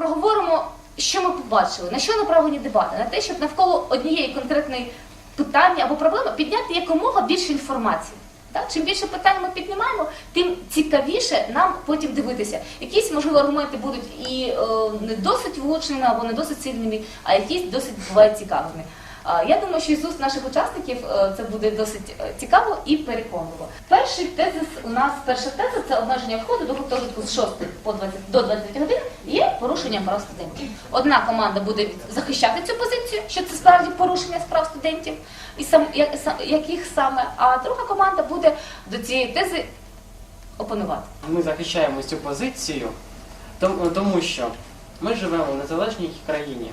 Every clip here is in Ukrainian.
проговоримо, що ми побачили, на що направлені дебати, на те, щоб навколо однієї конкретної питання або проблеми підняти якомога більше інформації. Так? Чим більше питань ми піднімаємо, тим цікавіше нам потім дивитися. Якісь, можливо, аргументи будуть і е, не досить влучними або не досить сильними, а якісь досить бувають цікавими. А, Я думаю, що із уст наших учасників е, це буде досить е, цікаво і переконливо. Перший тезис у нас перша теза це обмеження входу до гуртожитку з 6 по 20, до 20 годин є порушенням прав студентів. Одна команда буде захищати цю позицію, що це справді порушення справ студентів, і сам як- сам- яких саме, а друга команда буде до цієї тези опонувати. Ми захищаємо цю позицію, тому, що ми живемо в незалежній країні,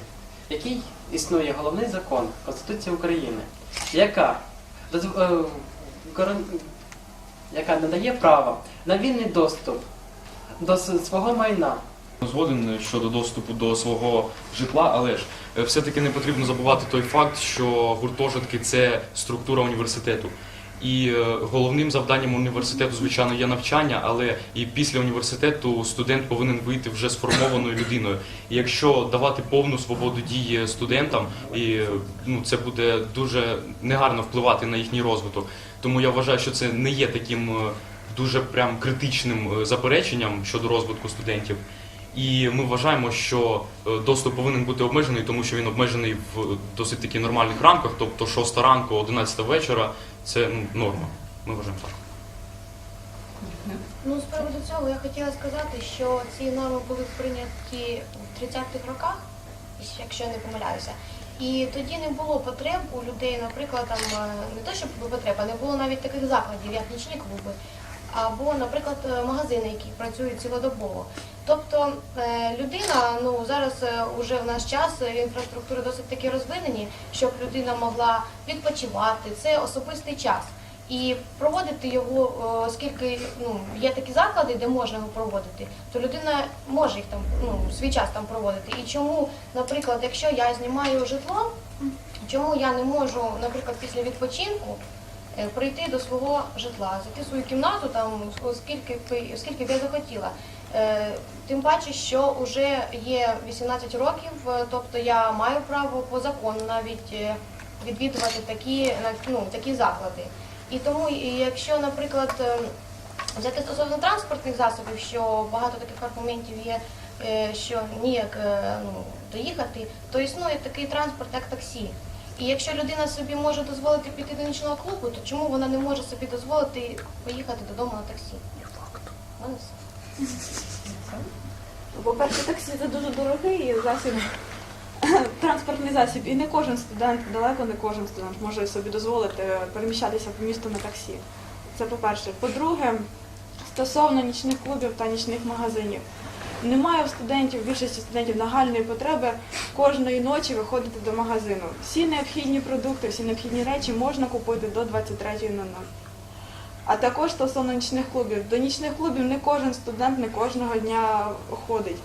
якій існує головний закон Конституції України, яка, е, яка надає право на вільний доступ до свого майна. Згоден щодо доступу до свого житла, але ж е, все-таки не потрібно забувати той факт, що гуртожитки це структура університету. І е, головним завданням університету, звичайно, є навчання, але і після університету студент повинен вийти вже сформованою людиною. І якщо давати повну свободу дії студентам, і ну це буде дуже негарно впливати на їхній розвиток. Тому я вважаю, що це не є таким е, дуже прям критичним е, запереченням щодо розвитку студентів. І ми вважаємо, що е, доступ повинен бути обмежений, тому що він обмежений в досить таки нормальних рамках, тобто 6 ранку, 11 вечора це ну, норма. Ми вважаємо так. Ну, з приводу цього я хотіла сказати, що ці норми були прийняті в 30-х роках, якщо я не помиляюся. І тоді не було потреб у людей, наприклад, там е, не то, щоб потреб, а не було навіть таких закладів, як нічні клуби, або, наприклад, е, магазини, які працюють цілодобово. Тобто е, людина, ну зараз вже в наш час е, інфраструктури досить таки розвинені, щоб людина могла відпочивати. Це особистий час. І проводити його, е, оскільки ну, є такі заклади, де можна його проводити, то людина може їх там ну, свій час там проводити. І чому, наприклад, якщо я знімаю житло, чому я не можу, наприклад, після відпочинку е, прийти до свого житла, зайти в свою кімнату, там оскільки оскільки б я захотіла. Е, Тим паче, що вже є 18 років, е, тобто я маю право по закону навіть е, відвідувати такі, ну, такі заклади. І тому, якщо, наприклад, е, взяти стосовно транспортних засобів, що багато таких аргументів є, е, що ніяк е, ну, доїхати, то існує такий транспорт, як таксі. І якщо людина собі може дозволити піти до нічного клубу, то чому вона не може собі дозволити поїхати додому на таксі? Мене все. По-перше, таксі це дуже дорогий засіб, транспортний засіб, і не кожен студент, далеко не кожен студент може собі дозволити переміщатися по місту на таксі. Це по-перше. По-друге, стосовно нічних клубів та нічних магазинів. Немає у студентів, більшості студентів нагальної потреби кожної ночі виходити до магазину. Всі необхідні продукти, всі необхідні речі можна купити до 23.00. А також стосовно нічних клубів. До нічних клубів не кожен студент не кожного дня ходить.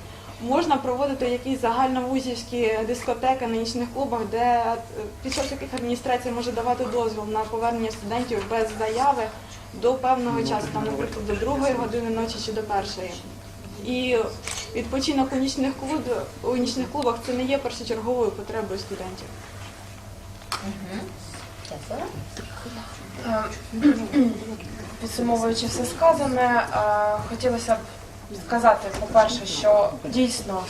Можна проводити якісь загальновузівські дискотеки на нічних клубах, де е, під час яких адміністрація може давати дозвіл на повернення студентів без заяви до певного часу, там, наприклад, до другої години ночі чи до першої. І відпочинок у нічних клубах, у нічних клубах це не є першочерговою потребою студентів. Підсумовуючи все сказане, е, хотілося б сказати, по-перше, що дійсно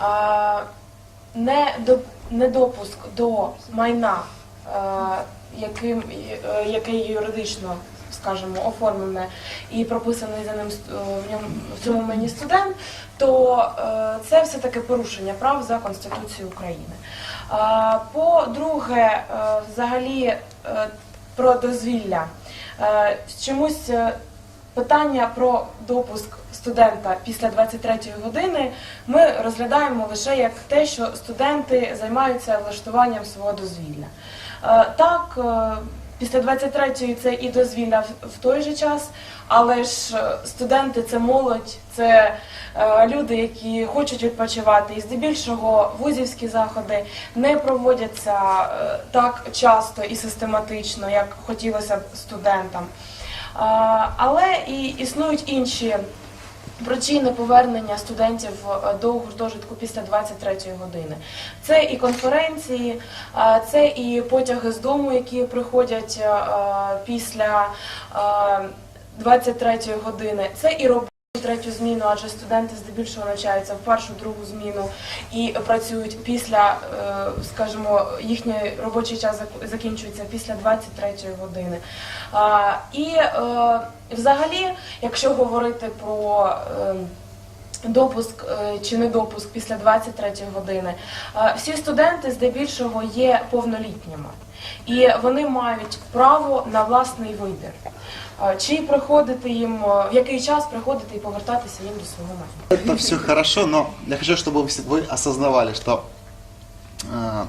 е, недо- недопуск до майна, е, яким, е, юридично, скажімо, оформлене і прописаний за ним е, в ньому в цьому майні студент, то е, це все-таки порушення прав за Конституцією України. По-друге, е, взагалі про дозвілля. Чомусь питання про допуск студента після 23-ї години ми розглядаємо лише як те, що студенти займаються влаштуванням свого дозвілля. Так, після 23-ї це і дозвілля в- той же час, але ж е, студенти це молодь, це е, люди, які хочуть відпочивати, і здебільшого вузівські заходи не проводяться е, так часто і систематично, як хотілося б студентам. Але і існують інші причини повернення студентів е, до гуртожитку після 23-ї години. Це і конференції, е, це і потяги з дому, які приходять е, після е, 23-ї години, це і робота. Третю зміну, адже студенти здебільшого навчаються в першу, другу зміну і працюють після, е, скажімо, їхній робочий час закінчується після 23-ї години. І е, взагалі, якщо говорити про е, допуск чи недопуск після 23-ї години, всі студенти здебільшого є повнолітніми. І вони мають право на власний вибір. Е, Чи приходити їм, е, в який час приходити і повертатися їм до свого майна. Это все хорошо, но я хочу, чтобы вы все- вы осознавали, что э,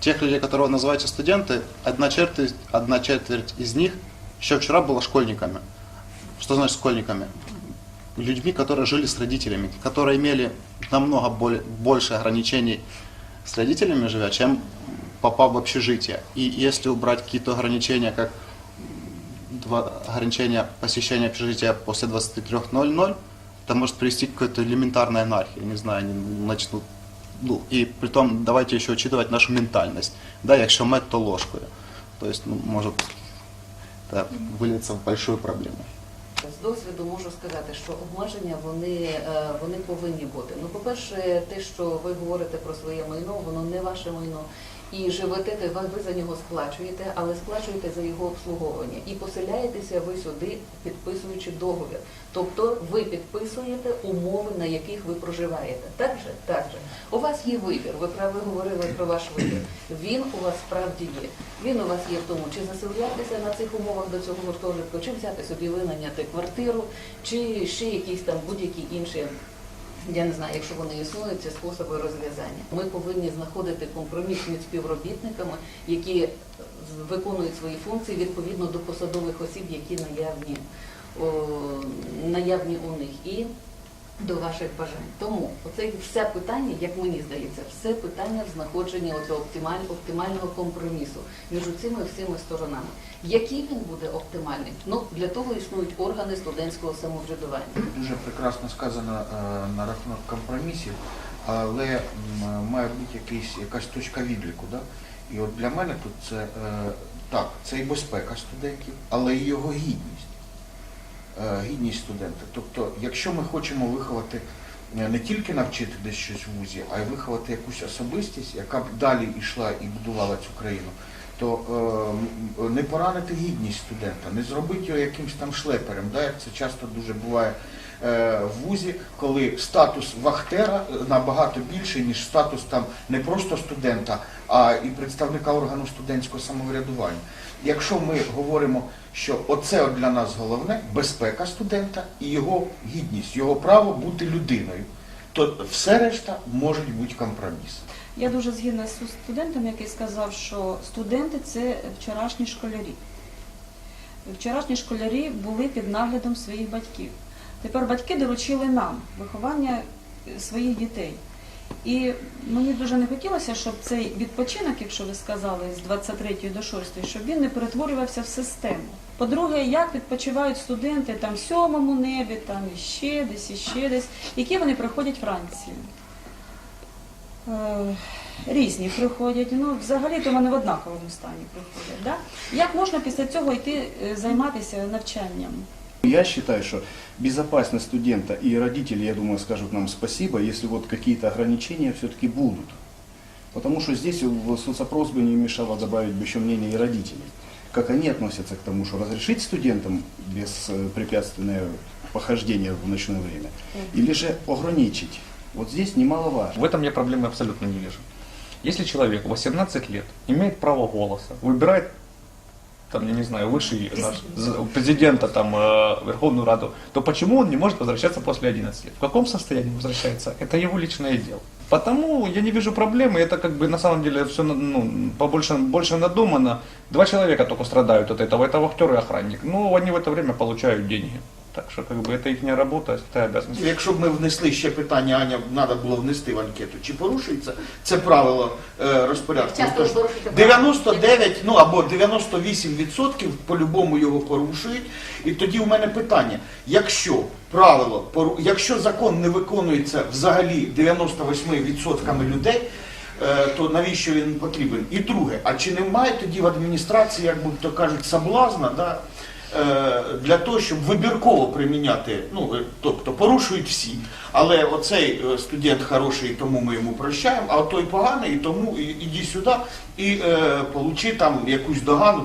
тех людей, которые вы называете студенты, одна четверть, одна четверть из них еще вчера была школьниками. Что значит школьниками? Людьми, которые жили с родителями, которые имели намного более, больше ограничений с родителями живя, чем попав в общежитие. И если убрать какие-то ограничения, как два ограничения посещения общежития после 23.00, это может привести к какой-то элементарной анархии, не знаю, они начнут. Ну, и при том давайте еще учитывать нашу ментальность. Да, якщо мед, то ложкою. То есть, ну, может это выльется в большую проблему. З досвіду можу сказати, що обмеження вони, е, вони повинні бути. Ну, по-перше, те, що ви говорите про своє майно, воно не ваше майно. І живете, ви за нього сплачуєте, але сплачуєте за його обслуговування. І поселяєтеся ви сюди, підписуючи договір. Тобто ви підписуєте умови, на яких ви проживаєте. Так же? Так же. У вас є вибір. Ви правильно говорили про ваш вибір. Він у вас справді є. Він у вас є в тому, чи заселятися на цих умовах до цього гуртожитку, чи взяти собі винайняти квартиру, чи ще якісь там будь-які інші. Я не знаю, якщо вони існують, ці способи розв'язання. Ми повинні знаходити компроміс між співробітниками, які виконують свої функції відповідно до посадових осіб, які наявні, о, наявні у них, і до ваших бажань. Тому оце все питання, як мені здається, все питання в знаходженні оцього оптималь- оптимального компромісу між цими всіми сторонами. Який він буде оптимальний? Ну для того існують органи студентського самоврядування. Дуже прекрасно сказано е, на рахунок компромісів, але має бути якийсь, якась точка відліку. Да? І от для мене тут це е, так, це і безпека студентів, але і його гідність. Е, Гідність студента. Тобто, якщо ми хочемо виховати не тільки навчити десь щось в вузі, а й виховати якусь особистість, яка б далі йшла і будувала цю країну, то е, не поранити гідність студента, не зробити його якимось там шлеперем, да, як це часто дуже буває е, в вузі, коли статус вахтера набагато більший, ніж статус там не просто студента, а і представника органу студентського самоврядування. Якщо ми говоримо, що оце для нас головне безпека студента і його гідність, його право бути людиною, то все решта можуть бути компроміс. Я дуже згідна з студентом, який сказав, що студенти це вчорашні школярі. Вчорашні школярі були під наглядом своїх батьків. Тепер батьки доручили нам виховання е, своїх дітей. І мені дуже не хотілося, щоб цей відпочинок, якщо ви сказали, з 23 до 6, щоб він не перетворювався в систему. По-друге, як відпочивають студенти там в сьомому небі, там іще десь, іще десь, які вони приходять вранці. Е, Різні приходять, ну взагалі то вони в однаковому стані приходять. Да? Як можна після цього йти е, займатися навчанням? Я считаю, что безопасность студента и родители, я думаю, скажут нам спасибо, если вот какие-то ограничения все-таки будут. Потому что здесь в соцопрос бы не мешало добавить бы еще мнение и родителей. Как они относятся к тому, что разрешить студентам беспрепятственное похождение в ночное время, или же ограничить. вот здесь немаловажно. В этом я проблемы абсолютно не вижу. Если человек 18 лет имеет право голоса, выбирает там, я не знаю, высший наш, президента, там, э, Верховную Раду, то почему он не может возвращаться после 11 лет? В каком состоянии возвращается? Это его личное дело. Потому я не вижу проблемы, это как бы на самом деле все ну, побольше, больше надумано. Два человека только страдают от этого, это вахтер и охранник. Ну, они в это время получают деньги. Так что как бы это их работа, это обязанность. Якщо б ми внесли ще питання, Аня, треба було внести в анкету, чи порушується це правило е, розпорядку? Часто Тож ви порушуєте право. 99, ну або 98% по-любому його порушують. І тоді у мене питання, якщо правило, пору- якщо закон не виконується взагалі 98% людей, е, то навіщо він потрібен? І друге, а чи немає тоді в адміністрації, як би то кажуть, соблазна, да, е, для того, щоб вибірково приміняти, ну е, тобто порушують всі, але оцей е, студент хороший, тому ми йому прощаємо, а той поганий, тому іди сюди і е, получи там якусь догану.